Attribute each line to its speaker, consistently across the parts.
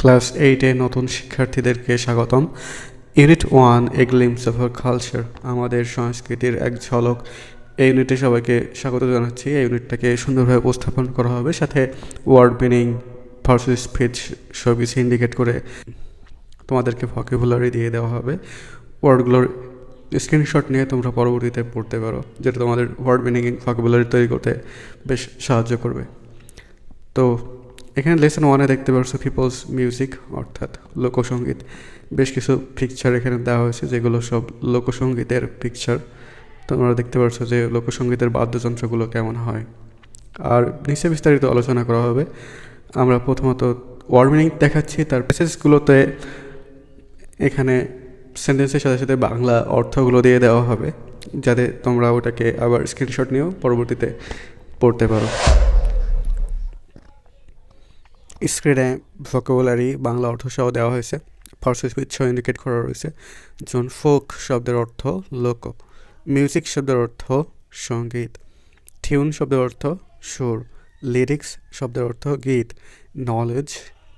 Speaker 1: Class এইটে নতুন শিক্ষার্থীদেরকে স্বাগতম। Unit one a glimpse of culture আমাদের সংস্কৃতির এক ঝলক। এই ইউনিটে সবাইকে স্বাগত জানাচ্ছি। এই ইউনিটটাকে সুন্দরভাবে উপস্থাপন করা হবে। সাথে ওয়ার্ড মিনিং ভার্সেস স্পিচ সব কিছু ইন্ডিকেট করে তোমাদেরকে ভকেবুলারি দিয়ে দেওয়া হবে। ওয়ার্ডগুলোর স্ক্রিনশট নিয়ে তোমরা পরবর্তীতে পড়তে পারো, যেটা তোমাদের ওয়ার্ড মিনিং ভকেবুলারি তৈরি করতে বেশ সাহায্য করবে। তো এখানে লেসন ওয়ানে দেখতে পাচ্ছ পিপলস মিউজিক অর্থাৎ লোকসঙ্গীত বেশ কিছু পিকচার এখানে দেওয়া হয়েছে, যেগুলো সব লোকসঙ্গীতের পিকচার তোমরা দেখতে পাচ্ছ যে লোকসঙ্গীতের বাদ্যযন্ত্রগুলো কেমন হয়। আর নিচে বিস্তারিত আলোচনা করা হবে। আমরা প্রথমত ওয়ার্ড মিনিং দেখাচ্ছি, তার প্যাসেজগুলোতে এখানে সেন্টেন্সের সাথে সাথে বাংলা অর্থগুলো দিয়ে দেওয়া হবে, যাতে তোমরা ওটাকে আবার স্ক্রিনশট নিয়েও পরবর্তীতে পড়তে পারো। স্ক্রিনে ভোকাবুলারি বাংলা অর্থ সহ দেওয়া হয়েছে। ফার্স্ট স্পিচ ইন্ডিকেট করা রয়েছে। যেমন ফোক শব্দের অর্থ লোক মিউজিক শব্দের অর্থ সংগীত। টিউন শব্দের অর্থ সুর। লিরিক্স শব্দের অর্থ গীত। নলেজ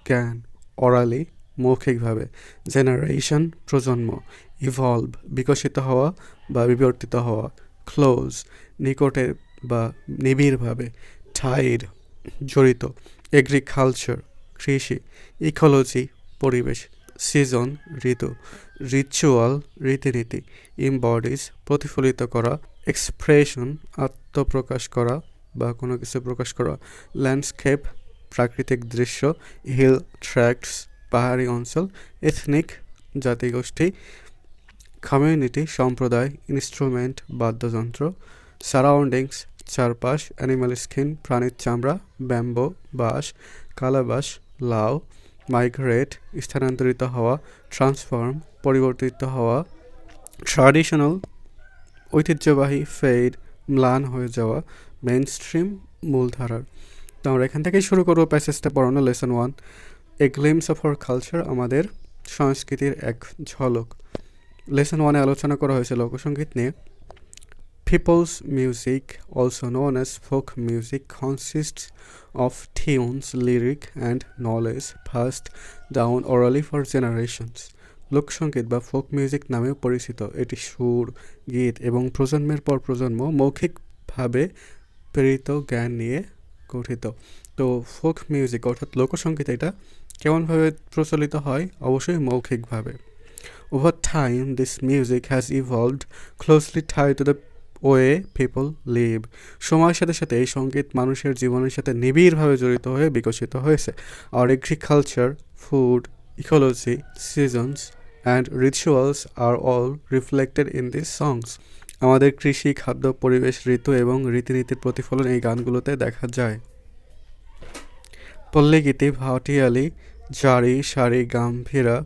Speaker 1: জ্ঞান। অরালি মৌখিকভাবে। জেনারেশন প্রজন্ম। ইভলভ বিকশিত হওয়া বা বিবর্তিত হওয়া। ক্লোজ নিকটে বা নিবিড়ভাবে। ঠাইর জড়িত। এগ্রিকালচার কৃষি ইকোলজি পরিবেশ সিজন ঋতু রিচুয়াল রীতিনীতি ইম্বডিজ প্রতিফলিত করা এক্সপ্রেশন আত্মপ্রকাশ করা বা কোনো কিছু প্রকাশ করা ল্যান্ডস্কেপ প্রাকৃতিক দৃশ্য হিল ট্র্যাক্টস পাহাড়ি অঞ্চল এথনিক জাতিগোষ্ঠী কমিউনিটি সম্প্রদায় ইনস্ট্রুমেন্ট বাদ্যযন্ত্র সারাউন্ডিংস চারপাশ অ্যানিমাল স্কিন প্রাণীর চামড়া, ব্যাম্বো, বাঁশ কালাবাস লাউ মাইগ্রেট স্থানান্তরিত হওয়া ট্রান্সফর্ম পরিবর্তিত হওয়া ট্রাডিশনাল ঐতিহ্যবাহী ফেড ম্লান হয়ে যাওয়া মেন স্ট্রিম মূলধারার। তো আমরা এখান থেকেই শুরু করব প্যাসেজটা পড়ানো lesson one a glimpse of R culture আমাদের সংস্কৃতির এক ঝলক। লেসন ওয়ানে আলোচনা করা হয়েছে লোকসঙ্গীত নিয়ে। People's music, also known as folk music, consists of tunes, lyric, and knowledge passed down orally for generations. লোকসঙ্গীত বা ফোক মিউজিক নামেও পরিচিত। এটি সুর গীত এবং প্রজন্মের পর প্রজন্ম মৌখিকভাবে প্রেরিত জ্ঞান নিয়ে গঠিত। তো ফোক মিউজিক অর্থাৎ লোকসঙ্গীত এটা কেমনভাবে প্রচলিত হয়? অবশ্যই মৌখিকভাবে। Over time this music has evolved closely tie to the way people live. সময়ের সাথে সাথে এই সংগীত মানুষের জীবনের সাথে নিবিড়ভাবে জড়িত হয়ে বিকশিত হয়েছে। আর agriculture food ecology seasons and rituals are all reflected in this songs আমাদের কৃষি, খাদ্য, পরিবেশ, ঋতু এবং রীতিনীতির প্রতিফলন এই গানগুলোতে দেখা যায়। পল্লীগীতি, ভাটিয়ালি, জারি, সারি, গাম্ভীরা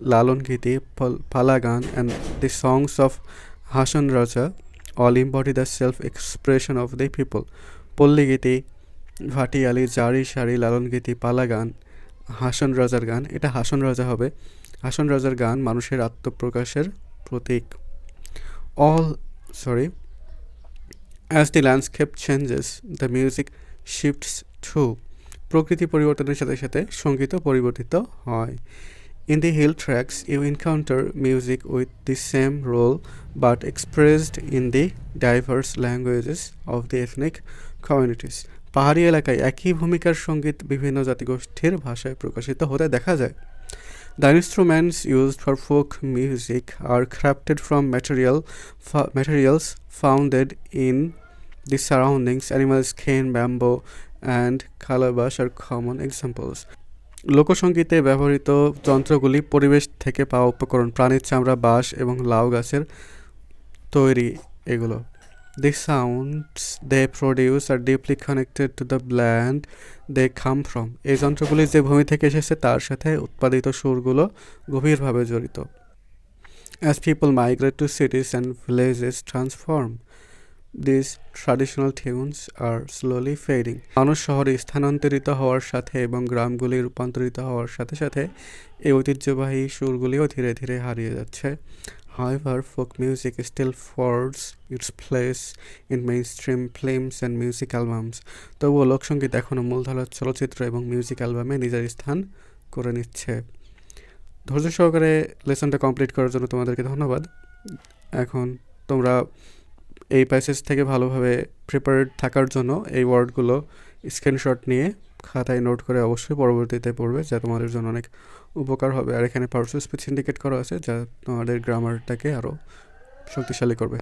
Speaker 1: লালন গীতি পালা গান and the songs of Hasan Raja all embody the self expression of the people পল্লীগীতি ভাটিয়ালি জারি সারি, লালন গীতি, পালা গান, হাসন রাজার গান, এটা হাসন রাজা হবে। হাসন রাজার গান মানুষের আত্মপ্রকাশের প্রতীক। Also as the landscape changes the music shifts too প্রকৃতি পরিবর্তনের সাথে সাথে সঙ্গীতও পরিবর্তিত হয়। In the hill tracks, you encounter music with the same role but expressed in the diverse languages of the ethnic communities. পাহাড়ি এলাকায় একই ভূমিকার সংগীত বিভিন্ন জাতিগোষ্ঠীর ভাষায় প্রকাশিত হতে দেখা যায়। The instruments used for folk music are crafted from material materials founded in the surroundings animals Khen bamboo and calabash are common examples লোকসঙ্গীতে ব্যবহৃত যন্ত্রগুলি পরিবেশ থেকে পাওয়া উপকরণ, প্রাণীর চামড়া, বাঁশ এবং লাউ গাছের তৈরি এগুলো। The sounds they produce are deeply connected to the land they come from এই যন্ত্রগুলি যে ভূমি থেকে এসেছে, তার সাথে উৎপাদিত সুরগুলো গভীরভাবে জড়িত। As people migrate to cities and villages transform this traditional tunes are slowly fading মানুষ শহরে স্থানান্তরিত হওয়ার সাথে এবং গ্রামগুলি রূপান্তরিত হওয়ার সাথে সাথে এই ঐতিহ্যবাহী সুরগুলিও ধীরে ধীরে হারিয়ে যাচ্ছে। However, folk music still fords its place in mainstream films and music albums. তবুও লোকসঙ্গীত এখনও মূলধারার চলচ্চিত্র এবং মিউজিক অ্যালবামে নিজের স্থান করে নিচ্ছে। ধৈর্য সহকারে লেসনটা কমপ্লিট করার জন্য তোমাদেরকে ধন্যবাদ। এখন তোমরা এই প্যাসেজ থেকে ভালোভাবে প্রিপারেড থাকার জন্য এই ওয়ার্ডগুলো স্ক্রিনশট নিয়ে খাতায় নোট করে অবশ্যই পরবর্তীতে পড়বে, যা তোমাদের জন্য অনেক উপকার হবে। আর এখানে পার্সো স্পিচ ইন্ডিকেট করা আছে, যা তোমাদের গ্রামারটাকে আরও শক্তিশালী করবে।